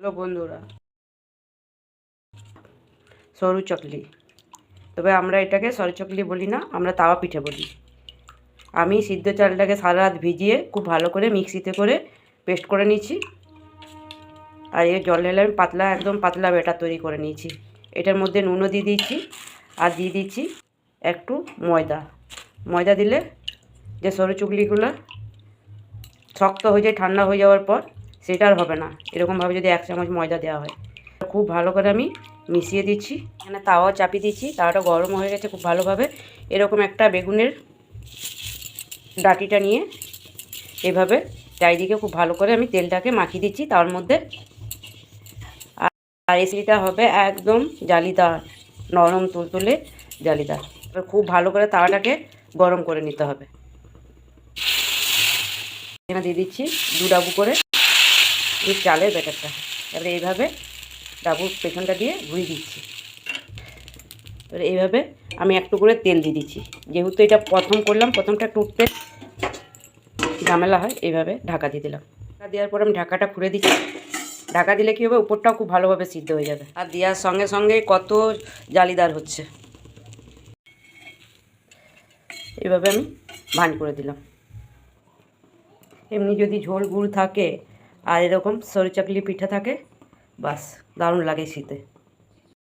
হলো বন্ধুরা। সরু চকলি। তবে আমরা এটাকে সরু চকলি বলি না, আমরা তাওয়া পিঠে বলি। আমি সিদ্ধ চালটাকে সারা রাত ভিজিয়ে খুব ভালো করে মিক্সিতে করে পেস্ট করে নিয়েছি। আর এই জল ঢেলে আমি পাতলা, একদম পাতলা ব্যাটার তৈরি করে নিয়েছি। এটার মধ্যে নুনও দিয়ে দিচ্ছি আর দিয়ে দিচ্ছি একটু ময়দা। ময়দা দিলে যে সরু চুগলিগুলো শক্ত হয়ে যায়, ঠান্ডা হয়ে যাওয়ার পর সেটা আর হবে না। এরকমভাবে যদি এক চামচ ময়দা দেওয়া হয়। খুব ভালো করে আমি মিশিয়ে দিচ্ছি। এখানে তাওয়া চাপিয়ে দিচ্ছি। তাওয়াটা গরম হয়ে গেছে খুব ভালোভাবে। এরকম একটা বেগুনের ডাটিটা নিয়ে এভাবে চারিদিকে খুব ভালো করে আমি তেলটাকে মাখিয়ে দিচ্ছি তার মধ্যে। আর রেসিপিটা হবে একদম জালিদার, নরম তুলতুলে জালিদার। খুব ভালো করে তাওয়াটাকে গরম করে নিতে হবে। এখানে দিয়ে দিচ্ছি দু ডাবু করে। এই চালের ব্যাটারটা। এবারে এইভাবে ডাবুর পেছনটা দিয়ে ঘুরিয়ে দিচ্ছি। এবারে এইভাবে আমি একটু করে তেল দিয়ে দিচ্ছি। যেহেতু এটা প্রথম করলাম, প্রথমটা একটু উঠতে ঝামেলা হয়, এইভাবে ঢাকা দিয়ে দিলাম। ঢাকা দেওয়ার পর আমি ঢাকাটা খুলে দিচ্ছি। ঢাকা দিলে কী হবে? উপরটাও খুব ভালোভাবে সিদ্ধ হয়ে যাবে। আর দেওয়ার সঙ্গে সঙ্গে কত জালিদার হচ্ছে। এইভাবে আমি ভান করে দিলাম। এমনি যদি ঝোল গুড় থাকে আর এরকম সরু চাকলি পিঠা থাকে বাস দারুণ লাগে শীতে।